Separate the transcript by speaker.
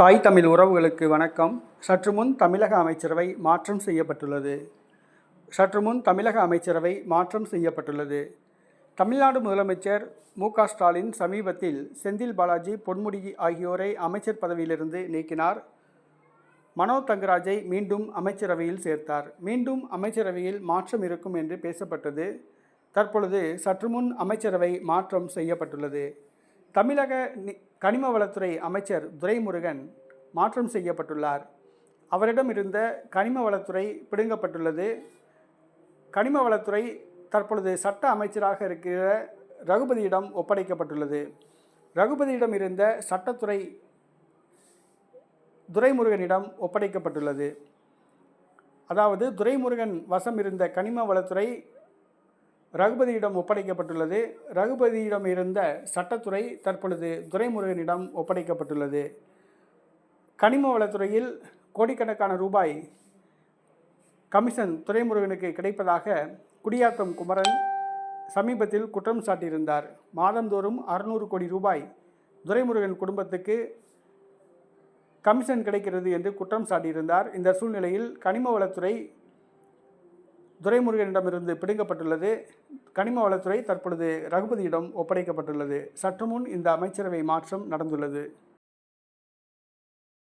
Speaker 1: தாய் தமிழ் உறவுகளுக்கு வணக்கம். சற்று முன் தமிழக அமைச்சரவை மாற்றம் செய்யப்பட்டுள்ளது. சற்று முன் தமிழக அமைச்சரவை மாற்றம் செய்யப்பட்டுள்ளது. தமிழ்நாடு முதலமைச்சர் மு க ஸ்டாலின் சமீபத்தில் செந்தில் பாலாஜி பொன்முடி ஆகியோரை அமைச்சர் பதவியிலிருந்து நீக்கினார். மனோ தங்கராஜை மீண்டும் அமைச்சரவையில் சேர்த்தார். மீண்டும் அமைச்சரவையில் மாற்றம் இருக்கும் என்று பேசப்பட்டது. தற்பொழுது சற்று முன் அமைச்சரவை மாற்றம் செய்யப்பட்டுள்ளது. தமிழக நி- கனிம வளத்துறை அமைச்சர் துரைமுருகன் மாற்றம் செய்யப்பட்டுள்ளார். அவரிடம் இருந்த கனிம வளத்துறை பிடுங்கப்பட்டுள்ளது. கனிம வளத்துறை தற்பொழுது சட்ட அமைச்சராக இருக்கிற ரகுபதியிடம் ஒப்படைக்கப்பட்டுள்ளது. ரகுபதியிடம் இருந்த சட்டத்துறை துரைமுருகனிடம் ஒப்படைக்கப்பட்டுள்ளது. அதாவது துரைமுருகன் வசம் இருந்த கனிம வளத்துறை ரகுபதியிடம் ஒப்படைக்கப்பட்டுள்ளது. ரகுபதியிடம் இருந்த சட்டத்துறை தற்பொழுது துரைமுருகனிடம் ஒப்படைக்கப்பட்டுள்ளது. கனிம வளத்துறையில் கோடிக்கணக்கான ரூபாய் கமிஷன் துரைமுருகனுக்கு கிடைப்பதாக குடியாத்தம் குமரன் சமீபத்தில் குற்றம் சாட்டியிருந்தார். மாதந்தோறும் அறுநூறு கோடி ரூபாய் துரைமுருகன் குடும்பத்துக்கு கமிஷன் கிடைக்கிறது என்று குற்றம் சாட்டியிருந்தார். இந்த சூழ்நிலையில் கனிம வளத்துறை துரைமுருகனிடமிருந்து பிடுங்கப்பட்டுள்ளது. கனிம வளத்துறை தற்பொழுது ரகுபதியிடம் ஒப்படைக்கப்பட்டுள்ளது. சற்று முன் இந்த அமைச்சரவை மாற்றம் நடந்துள்ளது.